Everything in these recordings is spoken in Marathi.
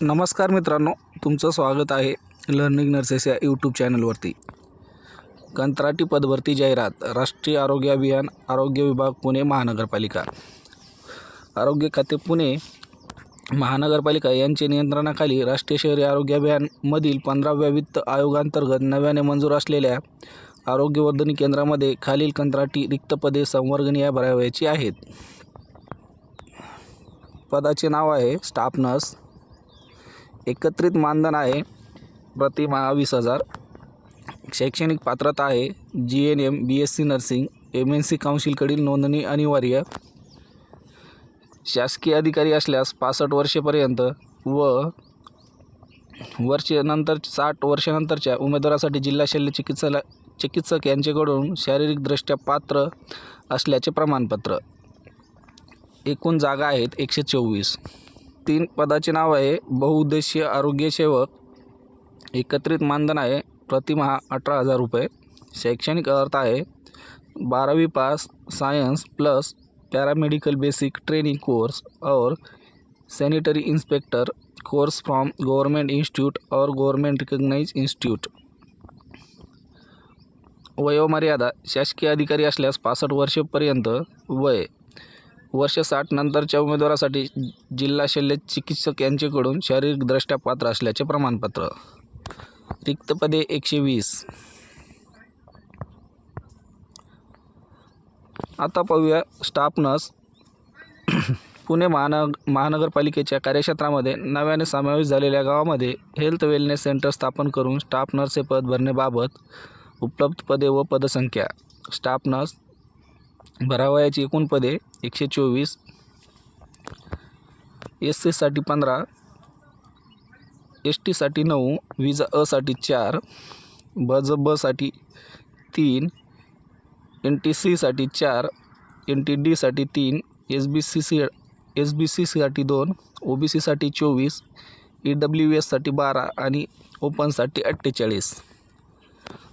नमस्कार मित्रांनो तुमचं स्वागत आहे लर्निंग नर्सेस या यूट्यूब चॅनलवरती कंत्राटी पदभरती जाहिरात राष्ट्रीय आरोग्य अभियान आरोग्य विभाग पुणे महानगरपालिका. आरोग्य खाते पुणे महानगरपालिका यांचे नियंत्रणाखाली राष्ट्रीय शहरी आरोग्य अभियानमधील पंधराव्या वित्त आयोगांतर्गत नव्याने मंजूर असलेल्या आरोग्यवर्धनी केंद्रामध्ये खालील कंत्राटी रिक्त पदे संवर्गनीय भरावयाची आहेत. पदाचे नाव आहे स्टाफ नर्स एकत्रित मानधन आहे. प्रतिमा वीस हजार. शैक्षणिक पात्रता आहे. G N M B S C nursing M N C काउन्सिलकडील नोंदणी अनिवार्य. शासकीय अधिकारी असल्यास पासष्ट वर्षेपर्यंत व वर्षानंतर साठ वर्षानंतरच्या उमेदवारासाठी जिल्हा शल्य चिकित्सालय चिकित्सक यांच्याकडून शारीरिकदृष्ट्या पात्र असल्याचे प्रमाणपत्र. एकूण जागा आहेत एकशे चोवीस. तीन पदाचे नाव आहे. बहुउद्देशीय आरोग्य सेवक एकत्रित मानधन आहे. प्रतिमहा अठरा हजार रुपये. शैक्षणिक अर्थ आहे. बारावी pass science plus paramedical basic training course और sanitary inspector course from government institute और गवर्नमेंट रिकग्नाइज इंस्टीट्यूट वयोमर्यादा शासकीय अधिकारी असल्यास पासष्ट वर्षेपर्यंत वय वर्ष साठ नंतरच्या उमेदवारासाठी जिल्हा शल्य चिकित्सक यांच्याकडून शारीरिकदृष्ट्या पात्र असल्याचे प्रमाणपत्र. रिक्त पदे एकशे वीस. आता पाहूया स्टाफ नर्स. पुणे महानग महानगरपालिकेच्या कार्यक्षेत्रामध्ये नव्याने समावेश झालेल्या गावामध्ये हेल्थ वेलनेस सेंटर स्थापन करून स्टाफ नर्स हे पद भरण्याबाबत उपलब्ध पदे व पदसंख्या. स्टाफ नर्स भरावयाची एकूण पदे एकशे चोवीस. एस सीसाठी पंधरा एस टीसाठी नऊ विजा असाठी चार ब ज बसाठी तीन एन टी सीसाठी चार एन टी डीसाठी तीन S B C C S B C सीसाठी दोन ओ बी सीसाठी चोवीस ई डब्ल्यू एससाठी बारा आणि ओपनसाठी अठ्ठेचाळीस.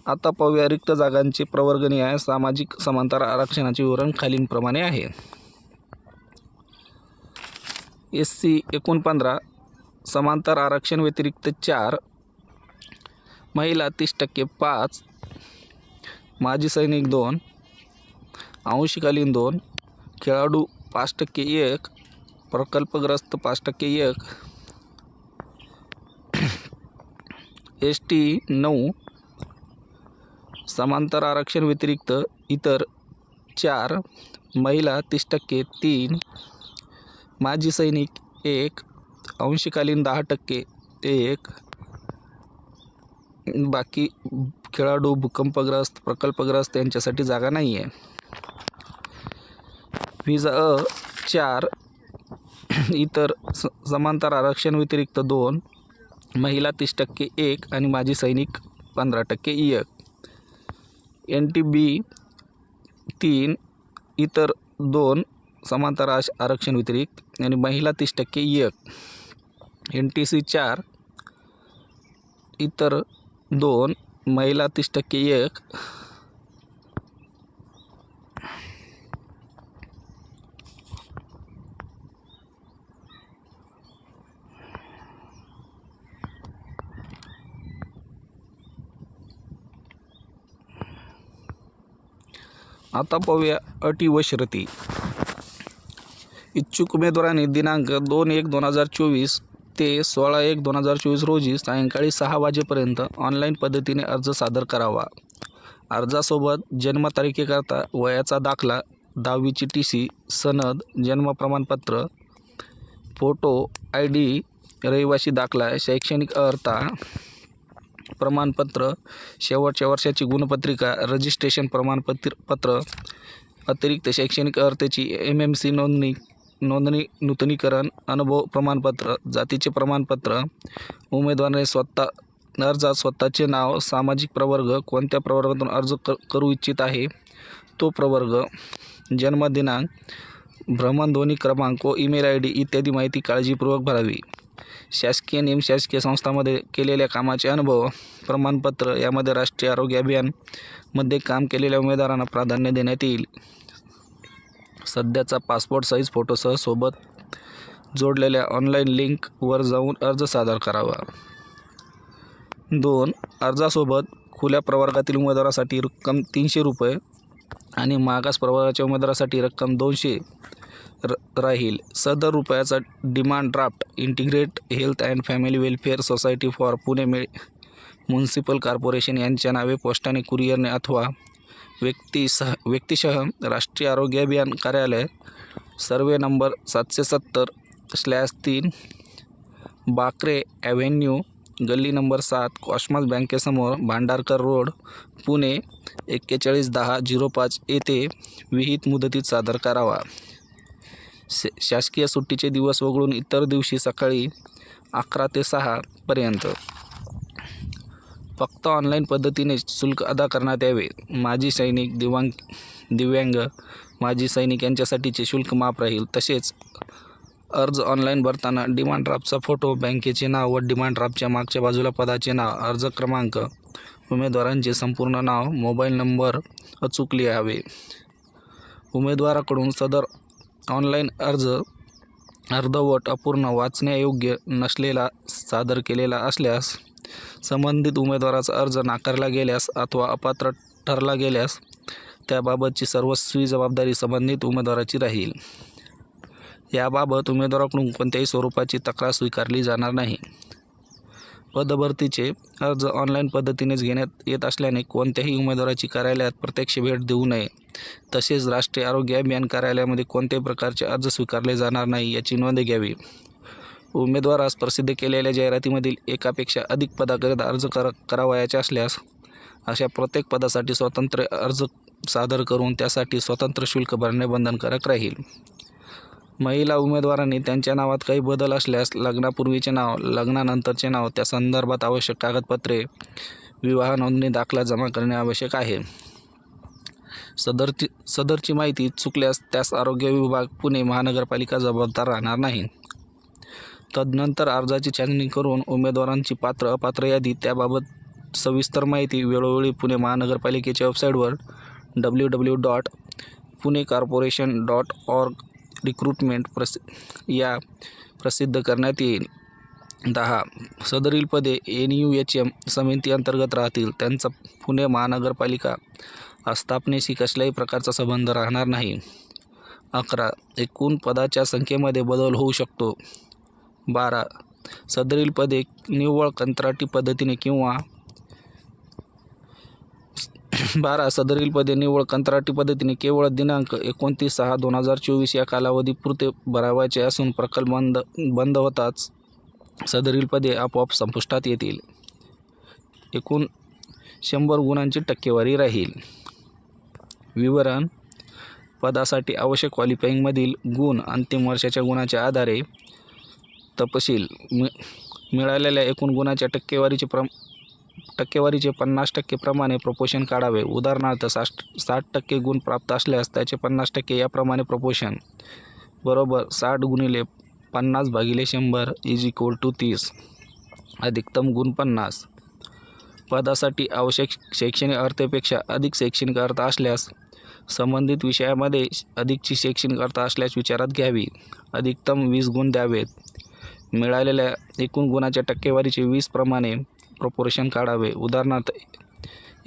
आता पाहूया रिक्त जागांचे प्रवर्गणी आहे. सामाजिक समांतर आरक्षणाचे विवरण खालीलप्रमाणे आहे. एस सी एकूण पंधरा समांतर आरक्षण व्यतिरिक्त चार महिला तीस टक्के पाच माजी सैनिक दोन अंशकालीन दोन खेळाडू पाच टक्के एक प्रकल्पग्रस्त पाच टक्के एक एस टी नऊ समांतर आरक्षण व्यतिरिक्त इतर चार महिला तीस टक्के तीन माजी सैनिक एक अंशकालीन दहा टक्के एक बाकी खेळाडू भूकंपग्रस्त प्रकल्पग्रस्त यांच्यासाठी जागा नाही आहे विजा अ चार इतर स समांतर आरक्षण व्यतिरिक्त दोन महिला तीस टक्के एक आणि माजी सैनिक पंधरा टक्के एक. एन टी बी तीन इतर दोन समांतर आश आरक्षण व्यतिरिक्त आणि महिला तीस टक्के एक. एन टी सी चार इतर दोन महिला तीस टक्के एक. आता पाहूया अटी व शर्ती. इच्छुक उमेदवारांनी दिनांक दोन एक दोन हजार चोवीस ते सोळा एक दोन हजार चोवीस रोजी सायंकाळी सहा वाजेपर्यंत ऑनलाईन पद्धतीने अर्ज सादर करावा. अर्जासोबत जन्मतारखेकरता वयाचा दाखला दहावीची टी सी सनद जन्म प्रमाणपत्र फोटो आय डी रहिवासी दाखला शैक्षणिक अर्हता प्रमाणपत्र शेवटच्या वर्षाची गुणपत्रिका रजिस्ट्रेशन प्रमाणपत्र पत्र अतिरिक्त शैक्षणिक अर्हतेची एम एम सी नोंदणी नोंदणी नूतनीकरण अनुभव प्रमाणपत्र जातीचे प्रमाणपत्र उमेदवाराने स्वतः अर्जात स्वतःचे नाव सामाजिक प्रवर्ग कोणत्या प्रवर्गातून अर्ज क करू इच्छित आहे तो प्रवर्ग जन्मदिनांक भ्रमणध्वनी क्रमांक व ईमेल आय डी इत्यादी माहिती काळजीपूर्वक भरावी. शासकीय निमशासकीय संस्थांमध्ये केलेल्या कामाचे अनुभव प्रमाणपत्र यामध्ये राष्ट्रीय आरोग्य अभियानमध्ये काम केलेल्या उमेदवारांना प्राधान्य देण्यात येईल. सध्याचा पासपोर्ट साईज फोटोसह सोबत जोडलेल्या ऑनलाईन लिंकवर जाऊन अर्ज सादर करावा. दोन अर्जासोबत खुल्या प्रवर्गातील उमेदवारासाठी रक्कम तीनशे रुपये आणि मागास प्रवर्गाच्या उमेदवारासाठी रक्कम दोनशे र राहील. सदर रुपयाचा demand draft integrate health and family welfare society for Pune may municipal corporation यांच्या नावे पोस्टाने कुरिअरने अथवा व्यक्तीसह व्यक्तिशः राष्ट्रीय आरोग्य अभियान कार्यालय सर्वे नंबर सातशे सत्तर स्लॅश तीन बाकरे ॲव्हेन्यू गल्ली नंबर सात कॉस्मॉस बँकेसमोर भांडारकर रोड पुणे एक्केचाळीस दहा झिरो पाच येथे विहित मुदतीत सादर करावा. शे शासकीय सुट्टीचे दिवस वगळून इतर दिवशी सकाळी अकरा ते सहापर्यंत फक्त ऑनलाईन पद्धतीने शुल्क अदा करण्यात यावे. माजी सैनिक दिव्यांग दिव्यांग माजी सैनिक यांच्यासाठीचे शुल्क माफ राहील. तसेच अर्ज ऑनलाईन भरताना डिमांड ड्राफ्टचा फोटो बँकेचे नाव व डिमांड ड्राफ्टच्या मागच्या बाजूला पदाचे नाव अर्ज क्रमांक उमेदवारांचे संपूर्ण नाव मोबाईल नंबर अचूक लिहावे उमेदवाराकडून सदर ऑनलाईन अर्ज अर्धवट अपूर्ण वाचण्यायोग्य नसलेला सादर केलेला असल्यास संबंधित उमेदवाराचा अर्ज नाकारला गेल्यास अथवा अपात्र ठरला गेल्यास त्याबाबतची सर्वस्वी जबाबदारी संबंधित उमेदवाराची राहील. याबाबत उमेदवाराकडून कोणत्याही स्वरूपाची तक्रार स्वीकारली जाणार नाही. पदभरतीचे अर्ज ऑनलाईन पद्धतीनेच घेण्यात येत असल्याने कोणत्याही उमेदवाराची कार्यालयात प्रत्यक्ष भेट देऊ नये. तसेच राष्ट्रीय आरोग्य अभियान कार्यालयामध्ये कोणत्याही प्रकारचे अर्ज स्वीकारले जाणार नाही याची नोंद घ्यावी. उमेदवारास प्रसिद्ध केलेल्या जाहिरातीमधील एकापेक्षा अधिक पदाकरिता अर्ज कर करावयाचे असल्यास अशा प्रत्येक पदासाठी स्वतंत्र अर्ज सादर करून त्यासाठी स्वतंत्र शुल्क भरणे बंधनकारक राहील. महिला उमेदवारांनी त्यांच्या नावात काही बदल असल्यास लग्नापूर्वीचे नाव लग्नानंतरचे नाव त्या संदर्भात आवश्यक कागदपत्रे विवाह नोंदणी दाखला जमा करणे आवश्यक आहे. सदरची सदरची माहिती चुकल्यास त्यास आरोग्य विभाग पुणे महानगरपालिका जबाबदार राहणार नाही. तदनंतर अर्जाची छाननी करून उमेदवारांची पात्र अपात्र यादी त्याबाबत सविस्तर माहिती वेळोवेळी पुणे महानगरपालिकेच्या वेबसाईटवर W W dot Pune corporation dot org recruitment प्रसि या प्रसिद्ध करण्यात येईल. दहा. सदरील पदे एन यू एच एम समिती अंतर्गत राहतील. त्यांचा पुणे महानगरपालिका आस्थापनेशी कसल्याही प्रकारचा संबंध राहणार नाही. अकरा. एकूण पदाच्या संख्येमध्ये बदल होऊ शकतो. बारा. सदरील पदे निव्वळ कंत्राटी पद्धतीने किंवा बारा सदरील पदे निव्वळ कंत्राटी पद्धतीने केवळ दिनांक एकोणतीस सहा दोन हजार चोवीस या कालावधीपुरते भरावायचे असून प्रकल्प बंद बंद होताच सदरील पदे आपोआप संपुष्टात येतील. एकूण शंभर गुणांची टक्केवारी राहील. विवरण पदासाठी आवश्यक क्वालिफाईंगमधील गुण अंतिम वर्षाच्या गुणाच्या आधारे तपशील मि मिळालेल्या एकूण गुणाच्या टक्केवारीचे प्रम टक्केवारीचे पन्नास टक्केप्रमाणे प्रपोशन काढावे. उदाहरणार्थ साठ साठ टक्के गुण प्राप्त असल्यास त्याचे पन्नास टक्के याप्रमाणे प्रपोशन बरोबर साठ गुणिले पन्नास भागिले शंभर इज इक्वल टू तीस. अधिकतम गुण पन्नास. पदासाठी आवश्यक शैक्षणिक अर्थेपेक्षा अधिक शैक्षणिक अर्थ असल्यास संबंधित विषयामध्ये अधिकची शैक्षणिक अर्थ असल्यास विचारात घ्यावी. अधिकतम वीस गुण द्यावेत. मिळालेल्या एकूण गुणाच्या टक्केवारीचे वीस प्रमाणे प्रपोर्शन काढावे. उदाहरणार्थ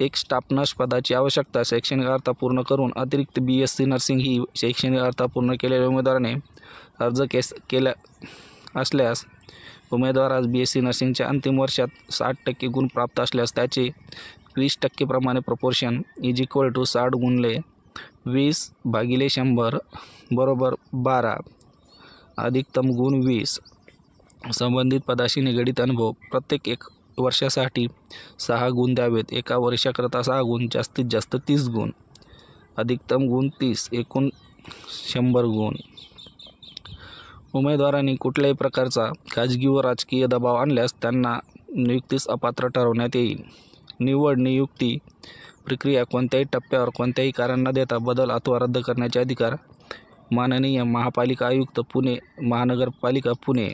एक स्टाफ नर्स पदाची आवश्यकता शैक्षणिक अर्थ पूर्ण करून अतिरिक्त बी एस सी नर्सिंग ही शैक्षणिक अर्थ पूर्ण केलेल्या उमेदवाराने अर्ज केस केल्या असल्यास उमेदवारास बी एस सी नर्सिंगच्या अंतिम वर्षात साठ टक्के गुण प्राप्त असल्यास त्याचे वीस टक्केप्रमाणे प्रपोर्शन इज इक्वल टू साठ गुणले वीस भागिले शंभर बरोबर बारा अधिकतम गुण वीस संबंधित पदाशी निगडीत अनुभव. प्रत्येक एक वर्षासाठी सहा गुण द्यावेत. एका वर्षाकरता सहा गुण जास्तीत जास्त तीस गुण. अधिकतम गुण तीस एकूण शंभर गुण. उमेदवारांनी कुठल्याही प्रकारचा खाजगी व राजकीय दबाव आणल्यास त्यांना नियुक्तीस अपात्र ठरवण्यात येईल. निवड नियुक्ती प्रक्रिया कोणत्याही टप्प्यावर कोणत्याही कारण न देता बदल अथवा रद्द करण्याचे अधिकार माननीय महापालिका आयुक्त पुणे महानगरपालिका पुणे.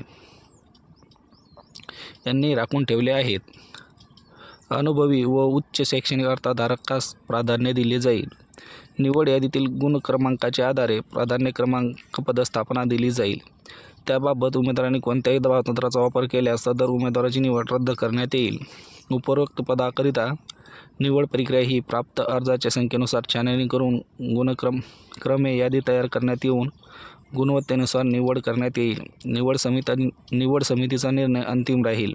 यांनी राखून ठेवले आहेत. अनुभवी व उच्च शैक्षणिक अर्थाधारकास प्राधान्य दिले जाईल. निवड यादीतील गुण क्रमांकाच्या आधारे प्राधान्य क्रमांक पदस्थापना दिली जाईल. त्याबाबत उमेदवारांनी कोणत्याही दबावतंत्राचा वापर केल्यास सदर उमेदवाराची निवड रद्द करण्यात येईल. उपरोक्त पदाकरिता निवड प्रक्रिया ही प्राप्त अर्जाच्या संख्येनुसार छाननी करून गुणक्रम क्रमे यादी तयार करण्यात येऊन गुणवत्तेनुसार निवड करण्यात येईल. निवड समिता निवड समितीचा निर्णय अंतिम राहील.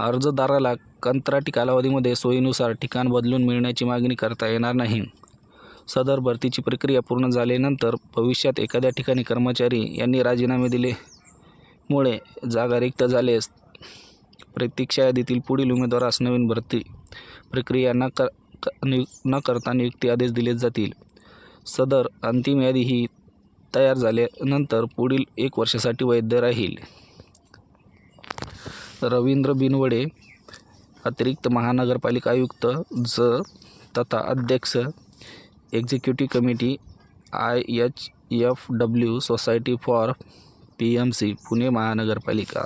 अर्जदाराला कंत्राटी कालावधीमध्ये सोयीनुसार ठिकाण बदलून मिळण्याची मागणी करता येणार नाही. सदर भरतीची प्रक्रिया पूर्ण झाल्यानंतर भविष्यात एखाद्या ठिकाणी कर्मचारी यांनी राजीनामे दिलेमुळे जागा रिक्त झाल्यास प्रतीक्षा यादीतील पुढील उमेदवारास नवीन भरती प्रक्रिया न कर न करता नियुक्ती आदेश दिले जातील. सदर अंतिम यादी ही तयार झाल्यानंतर पुढील एक वर्षासाठी वैध राहील. रवींद्र बिनवडे अतिरिक्त महानगरपालिका आयुक्त ज. तथा अध्यक्ष executive committee I H F W society for P M C Pune महानगरपालिका.